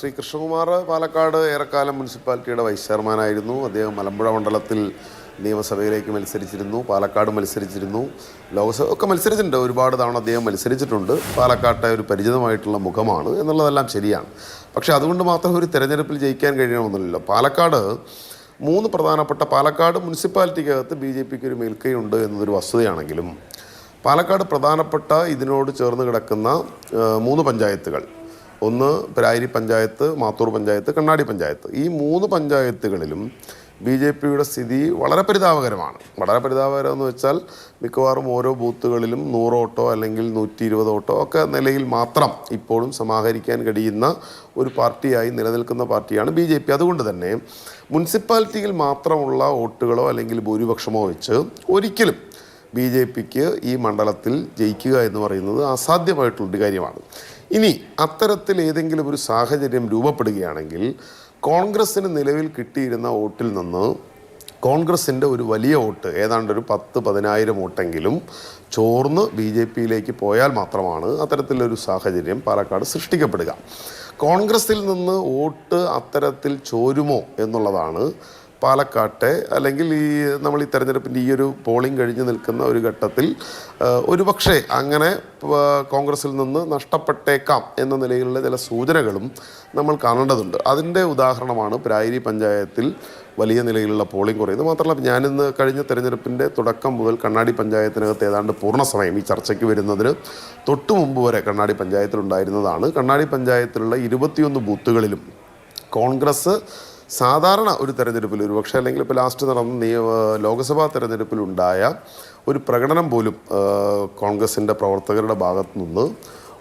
ശ്രീ കൃഷ്ണകുമാർ പാലക്കാട് ഏറെക്കാലം മുനിസിപ്പാലിറ്റിയുടെ വൈസ് ചെയർമാനായിരുന്നു. അദ്ദേഹം മലമ്പുഴ മണ്ഡലത്തിൽ നിയമസഭയിലേക്ക് മത്സരിച്ചിരുന്നു പാലക്കാട് മത്സരിച്ചിരുന്നു. ലോക്സഭ ഒക്കെ മത്സരിച്ചിട്ടുണ്ട്. ഒരുപാട് തവണ അദ്ദേഹം മത്സരിച്ചിട്ടുണ്ട്. പാലക്കാട്ടെ ഒരു പരിചിതമായിട്ടുള്ള മുഖമാണ് എന്നുള്ളതെല്ലാം ശരിയാണ്. പക്ഷേ അതുകൊണ്ട് മാത്രം ഒരു തെരഞ്ഞെടുപ്പിൽ ജയിക്കാൻ കഴിയണമെന്നില്ലല്ലോ. പാലക്കാട് മൂന്ന് പ്രധാനപ്പെട്ട പാലക്കാട് മുനിസിപ്പാലിറ്റിക്കകത്ത് ബി ജെ പിക്ക് ഒരു മേൽക്കൈയുണ്ട് എന്നതൊരു വസ്തുതയാണെങ്കിലും പാലക്കാട് പ്രധാനപ്പെട്ട ഇതിനോട് ചേർന്ന് കിടക്കുന്ന മൂന്ന് പഞ്ചായത്തുകൾ ഒന്ന് പരാരി പഞ്ചായത്ത് മാത്തൂർ പഞ്ചായത്ത് കണ്ണാടി പഞ്ചായത്ത്. ഈ മൂന്ന് പഞ്ചായത്തുകളിലും ബി ജെ പിയുടെ സ്ഥിതി വളരെ പരിതാപകരമാണ്. വളരെ പരിതാപകരം എന്ന് വെച്ചാൽ മിക്കവാറും ഓരോ ബൂത്തുകളിലും ഓട്ടോ അല്ലെങ്കിൽ നൂറ്റി ഇരുപത് ഓട്ടോ ഒക്കെ നിലയിൽ മാത്രം ഇപ്പോഴും സമാഹരിക്കാൻ കഴിയുന്ന ഒരു പാർട്ടിയായി നിലനിൽക്കുന്ന പാർട്ടിയാണ് ബി ജെ പി. അതുകൊണ്ട് തന്നെ മുനിസിപ്പാലിറ്റിയിൽ മാത്രമുള്ള വോട്ടുകളോ അല്ലെങ്കിൽ ഭൂരിപക്ഷമോ വെച്ച് ഒരിക്കലും ബി ജെ പിക്ക് ഈ മണ്ഡലത്തിൽ ജയിക്കുക എന്ന് പറയുന്നത് അസാധ്യമായിട്ടുള്ളൊരു കാര്യമാണ്. ഇനി അത്തരത്തിൽ ഏതെങ്കിലും ഒരു സാഹചര്യം രൂപപ്പെടുകയാണെങ്കിൽ കോൺഗ്രസ്സിന് നിലവിൽ കിട്ടിയിരുന്ന വോട്ടിൽ നിന്ന് കോൺഗ്രസിന്റെ ഒരു വലിയ വോട്ട് ഏതാണ്ട് ഒരു പത്ത് പതിനായിരം വോട്ടെങ്കിലും ചോർന്ന് ബി ജെ പിയിലേക്ക് പോയാൽ മാത്രമാണ് അത്തരത്തിലൊരു സാഹചര്യം പാലക്കാട് സൃഷ്ടിക്കപ്പെടുക. കോൺഗ്രസിൽ നിന്ന് വോട്ട് അത്തരത്തിൽ ചോരുമോ എന്നുള്ളതാണ് പാലക്കാട്ടെ അല്ലെങ്കിൽ ഈ നമ്മൾ ഈ തെരഞ്ഞെടുപ്പിന്റെ ഈ ഒരു പോളിംഗ് കഴിഞ്ഞ് നിൽക്കുന്ന ഒരു ഘട്ടത്തിൽ ഒരു ഒരുപക്ഷെ അങ്ങനെ കോൺഗ്രസിൽ നിന്ന് നഷ്ടപ്പെട്ടേക്കാം എന്ന നിലയിലുള്ള ചില സൂചനകളും നമ്മൾ കാണേണ്ടതുണ്ട്. അതിന്റെ ഉദാഹരണമാണ് പ്രായരി പഞ്ചായത്തിൽ വലിയ നിലയിലുള്ള പോളിംഗ് കുറയുന്നത്. മാത്രമല്ല ഞാനിന്ന് കഴിഞ്ഞ തെരഞ്ഞെടുപ്പിന്റെ തുടക്കം മുതൽ കണ്ണാടി പഞ്ചായത്തിനകത്ത് ഏതാണ്ട് പൂർണ സമയം ഈ ചർച്ചയ്ക്ക് വരുന്നതിന് തൊട്ടു മുമ്പ് വരെ കണ്ണാടി പഞ്ചായത്തിലുണ്ടായിരുന്നതാണ്. കണ്ണാടി പഞ്ചായത്തിലുള്ള ഇരുപത്തിയൊന്ന് ബൂത്തുകളിലും കോൺഗ്രസ് സാധാരണ ഒരു തെരഞ്ഞെടുപ്പിൽ ഒരു പക്ഷേ അല്ലെങ്കിൽ ഇപ്പോൾ ലാസ്റ്റ് നടന്ന നിയ- ലോക്സഭാ തെരഞ്ഞെടുപ്പിലുണ്ടായ ഒരു പ്രകടനം പോലും കോൺഗ്രസിന്റെ പ്രവർത്തകരുടെ ഭാഗത്തു നിന്ന്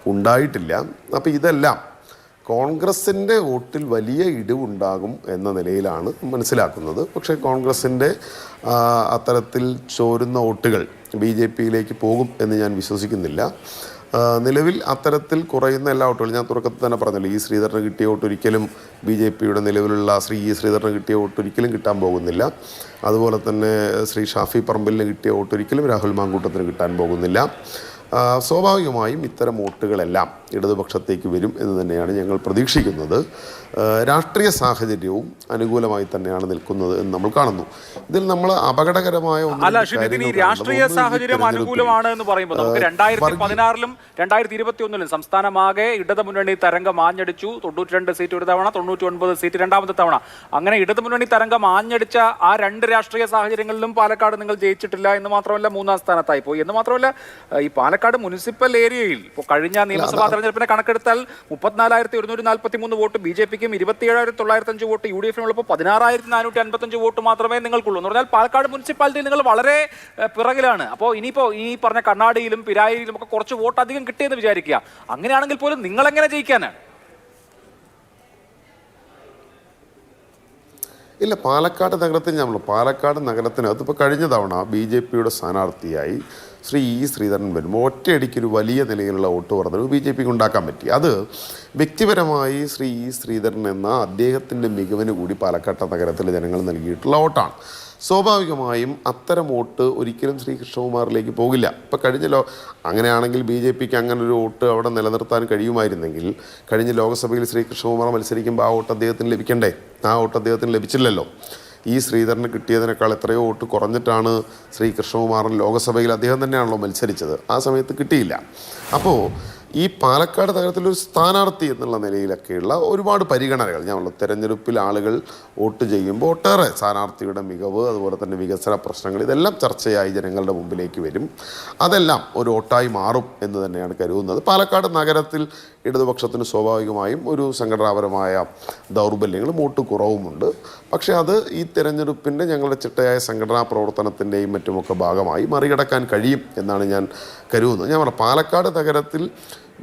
ഉണ്ടായിട്ടില്ല. അപ്പോൾ ഇതെല്ലാം കോൺഗ്രസിന്റെ വോട്ടിൽ വലിയ ഇടിവുണ്ടാകും എന്ന നിലയിലാണ് മനസ്സിലാക്കുന്നത്. പക്ഷേ കോൺഗ്രസിന്റെ അത്തരത്തിൽ ചോരുന്ന വോട്ടുകൾ ബി ജെ പിയിലേക്ക് പോകും എന്ന് ഞാൻ വിശ്വസിക്കുന്നില്ല. നിലവിൽ അത്തരത്തിൽ കുറയുന്ന എല്ലാ വോട്ടുകളും ഞാൻ തുടക്കത്തിൽ തന്നെ പറഞ്ഞല്ലോ ഈ ശ്രീധരന് കിട്ടിയ വോട്ട് ഒരിക്കലും ബി ജെ പിയുടെ നിലവിലുള്ള ശ്രീ ഇ ശ്രീധരന് കിട്ടിയ വോട്ട് ഒരിക്കലും കിട്ടാൻ പോകുന്നില്ല. അതുപോലെ തന്നെ ശ്രീ ഷാഫി പറമ്പലിന് കിട്ടിയ വോട്ട് ഒരിക്കലും രാഹുൽ മാങ്കൂട്ടത്തിന് കിട്ടാൻ പോകുന്നില്ല. സ്വാഭാവികമായും ഇത്തരം വോട്ടുകളെല്ലാം ഇടതുപക്ഷത്തേക്ക് വരും എന്ന് തന്നെയാണ് ഞങ്ങൾ പ്രതീക്ഷിക്കുന്നത്. രാഷ്ട്രീയ സാഹചര്യവും അനുകൂലമായി തന്നെയാണ് നിൽക്കുന്നത് എന്ന് നമ്മൾ കാണുന്നു. ഇതിൽ നമ്മൾ അപകടകരമായ രാഷ്ട്രീയ സാഹചര്യം അനുകൂലമാണ് എന്ന് പറയുമ്പോൾ നമുക്ക് രണ്ടായിരത്തി പതിനാറിലും രണ്ടായിരത്തി ഇരുപത്തി ഒന്നിലും സംസ്ഥാനമാകെ ഇടത് മുന്നണി തരംഗം ആഞ്ഞടിച്ചു. തൊണ്ണൂറ്റി രണ്ട് സീറ്റ് ഒരു തവണ തൊണ്ണൂറ്റി ഒൻപത് സീറ്റ് രണ്ടാമത്തെ തവണ. അങ്ങനെ ഇടത് മുന്നണി തരംഗം ആഞ്ഞടിച്ച ആ രണ്ട് രാഷ്ട്രീയ സാഹചര്യങ്ങളിലും പാലക്കാട് നിങ്ങൾ ജയിച്ചിട്ടില്ല എന്ന് മാത്രമല്ല മൂന്നാം സ്ഥാനത്തായി പോയി. എന്ന് മാത്രമല്ല ഈ പാലക്കാട് മുനിസിപ്പൽ ഏരിയയിൽ ഇപ്പോൾ കഴിഞ്ഞ നിയമസഭാ തെരഞ്ഞെടുപ്പിനെ കണക്കെടുത്താൽ മുപ്പത്തിനാലായിരത്തി ഒരുന്നൂറ്റി നാൽപ്പത്തി മൂന്ന് വോട്ട് ബി ജെ പിക്കും ഇരുപത്തിയേഴായിരത്തി തൊള്ളായിരത്തി അഞ്ച് വോട്ട് യു ഡി എഫിനുള്ളപ്പോൾ പതിനാറായിരത്തി നാനൂറ്റി അൻപത്തഞ്ച് വോട്ട് മാത്രമേ നിങ്ങൾക്കുള്ളൂ എന്ന് പറഞ്ഞാൽ പാലക്കാട് മുനിസിപ്പാലിറ്റിയിൽ നിങ്ങൾ വളരെ പിറകിലാണ്. അപ്പോൾ ഇനിയിപ്പോൾ ഈ പറഞ്ഞ കണ്ണാടിയിലും പിരായിയിലും ഒക്കെ കുറച്ച് വോട്ട് അധികം കിട്ടിയെന്ന് വിചാരിക്കുക. അങ്ങനെയാണെങ്കിൽ പോലും നിങ്ങൾ എങ്ങനെ ജയിക്കാനാണ്? ഇല്ല പാലക്കാട് നഗരത്തിൽ നമ്മൾ പാലക്കാട് നഗരത്തിനകത്ത് ഇപ്പോൾ കഴിഞ്ഞ തവണ ബി ജെ പിയുടെ സ്ഥാനാർത്ഥിയായി ശ്രീ ഇ ശ്രീധരൻ വരുമ്പോൾ ഒറ്റയടിക്ക് ഒരു വലിയ നിലയിലുള്ള വോട്ട് വർധനവ് ബി ജെ പിക്ക് ഉണ്ടാക്കാൻ പറ്റി. അത് വ്യക്തിപരമായി ശ്രീ ഇ ശ്രീധരൻ എന്ന അദ്ദേഹത്തിന്റെ മികവിന് കൂടി പാലക്കാട് നഗരത്തിലെ ജനങ്ങൾ നൽകിയിട്ടുള്ള വോട്ടാണ്. സ്വാഭാവികമായും അത്തരം വോട്ട് ഒരിക്കലും ശ്രീ കൃഷ്ണകുമാറിലേക്ക് പോകില്ല. ഇപ്പോൾ കഴിഞ്ഞ ലോ അങ്ങനെയാണെങ്കിൽ ബി ജെ പിക്ക് അങ്ങനെ ഒരു വോട്ട് അവിടെ നിലനിർത്താൻ കഴിയുമായിരുന്നെങ്കിൽ കഴിഞ്ഞ ലോക്സഭയിൽ ശ്രീ കൃഷ്ണകുമാർ മത്സരിക്കുമ്പോൾ ആ വോട്ട് അദ്ദേഹത്തിന് ലഭിക്കണ്ടേ? ആ വോട്ട് അദ്ദേഹത്തിന് ലഭിച്ചില്ലല്ലോ. ഈ ശ്രീധരന് കിട്ടിയതിനേക്കാൾ എത്രയോ വോട്ട് കുറഞ്ഞിട്ടാണ് ശ്രീ ലോകസഭയിൽ ലോക്സഭയിൽ അദ്ദേഹം തന്നെയാണല്ലോ മത്സരിച്ചത്. ആ സമയത്ത് കിട്ടിയില്ല. അപ്പോൾ ഈ പാലക്കാട് നഗരത്തിലൊരു സ്ഥാനാർത്ഥി എന്നുള്ള നിലയിലൊക്കെയുള്ള ഒരുപാട് പരിഗണനകൾ. ഞാൻ തെരഞ്ഞെടുപ്പിൽ ആളുകൾ വോട്ട് ചെയ്യുമ്പോൾ ഒട്ടേറെ സ്ഥാനാർത്ഥിയുടെ മികവ് അതുപോലെ തന്നെ വികസന പ്രശ്നങ്ങൾ ഇതെല്ലാം ചർച്ചയായി ജനങ്ങളുടെ മുമ്പിലേക്ക് വരും. അതെല്ലാം ഒരു വോട്ടായി മാറും എന്ന് തന്നെയാണ് കരുതുന്നത്. പാലക്കാട് നഗരത്തിൽ ഇടതുപക്ഷത്തിന് സ്വാഭാവികമായും ഒരു സംഘടനാപരമായ ദൗർബല്യങ്ങളും വോട്ട് കുറവുമുണ്ട് പക്ഷേ അത് ഈ തെരഞ്ഞെടുപ്പിന്റെ ഞങ്ങളുടെ ചിട്ടയായ സംഘടനാ പ്രവർത്തനത്തിന്റെയും മറ്റുമൊക്കെ ഭാഗമായി മറികടക്കാൻ കഴിയും എന്നാണ് ഞാൻ കരുതുന്നത്. ഞാൻ പറഞ്ഞു പാലക്കാട് നഗരത്തിൽ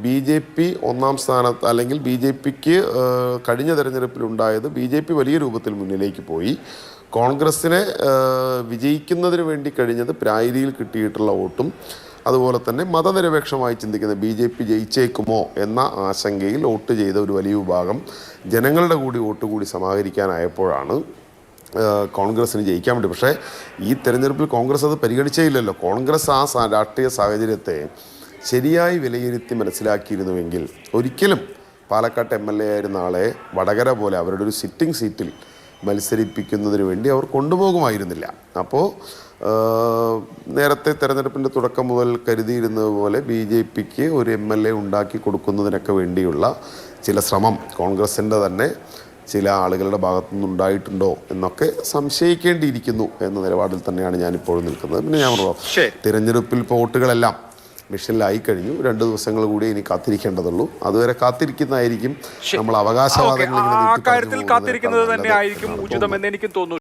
ബി ജെ പി ഒന്നാം സ്ഥാനത്ത് അല്ലെങ്കിൽ ബി ജെ പിക്ക് കഴിഞ്ഞ തെരഞ്ഞെടുപ്പിലുണ്ടായത് ബി ജെ പി വലിയ രൂപത്തിൽ മുന്നിലേക്ക് പോയി. കോൺഗ്രസ്സിനെ വിജയിക്കുന്നതിന് വേണ്ടി കഴിഞ്ഞത് പ്രായരിയിൽ കിട്ടിയിട്ടുള്ള വോട്ടും അതുപോലെ തന്നെ മതനിരപേക്ഷമായി ചിന്തിക്കുന്ന ബി ജെ പി ജയിച്ചേക്കുമോ എന്ന ആശങ്കയിൽ വോട്ട് ചെയ്ത ഒരു വലിയ വിഭാഗം ജനങ്ങളുടെ കൂടി വോട്ട് കൂടി സമാഹരിക്കാനായപ്പോഴാണ് കോൺഗ്രസ്സിന് ജയിക്കാൻ വേണ്ടി. പക്ഷേ ഈ തെരഞ്ഞെടുപ്പിൽ കോൺഗ്രസ് അത് പരിഗണിച്ചേ ഇല്ലല്ലോ കോൺഗ്രസ് ആ രാഷ്ട്രീയ സാഹചര്യത്തെ ശരിയായി വിലയിരുത്തി മനസ്സിലാക്കിയിരുന്നുവെങ്കിൽ ഒരിക്കലും പാലക്കാട്ട് എം എൽ എ ആയിരുന്ന ആളെ വടകര പോലെ അവരുടെ ഒരു സിറ്റിംഗ് സീറ്റിൽ മത്സരിപ്പിക്കുന്നതിന് വേണ്ടി അവർ കൊണ്ടുപോകുമായിരുന്നില്ല അപ്പോൾ നേരത്തെ തെരഞ്ഞെടുപ്പിന്റെ തുടക്കം മുതൽ കരുതിയിരുന്നത് പോലെ ബി ജെ പിക്ക് ഒരു എം എൽ എ ഉണ്ടാക്കി കൊടുക്കുന്നതിനൊക്കെ വേണ്ടിയുള്ള ചില ശ്രമം കോൺഗ്രസിന്റെ തന്നെ ചില ആളുകളുടെ ഭാഗത്തു നിന്നുണ്ടായിട്ടുണ്ടോ എന്നൊക്കെ സംശയിക്കേണ്ടിയിരിക്കുന്നു എന്ന നിലപാടിൽ തന്നെയാണ് ഞാനിപ്പോഴും നിൽക്കുന്നത് പിന്നെ ഞാൻ പറഞ്ഞു. തിരഞ്ഞെടുപ്പിൽ വോട്ടുകളെല്ലാം മെഷീനിലായി കഴിഞ്ഞു. രണ്ട് ദിവസങ്ങൾ കൂടി ഇനി കാത്തിരിക്കേണ്ടതുള്ളൂ. അതുവരെ കാത്തിരിക്കുന്നതായിരിക്കും നമ്മൾ അവകാശവാദങ്ങൾ ആ കാര്യത്തിൽ കാത്തിരിക്കുന്നത് തന്നെ ആയിരിക്കും ഉചിതമെന്ന് എനിക്ക് തോന്നുന്നു.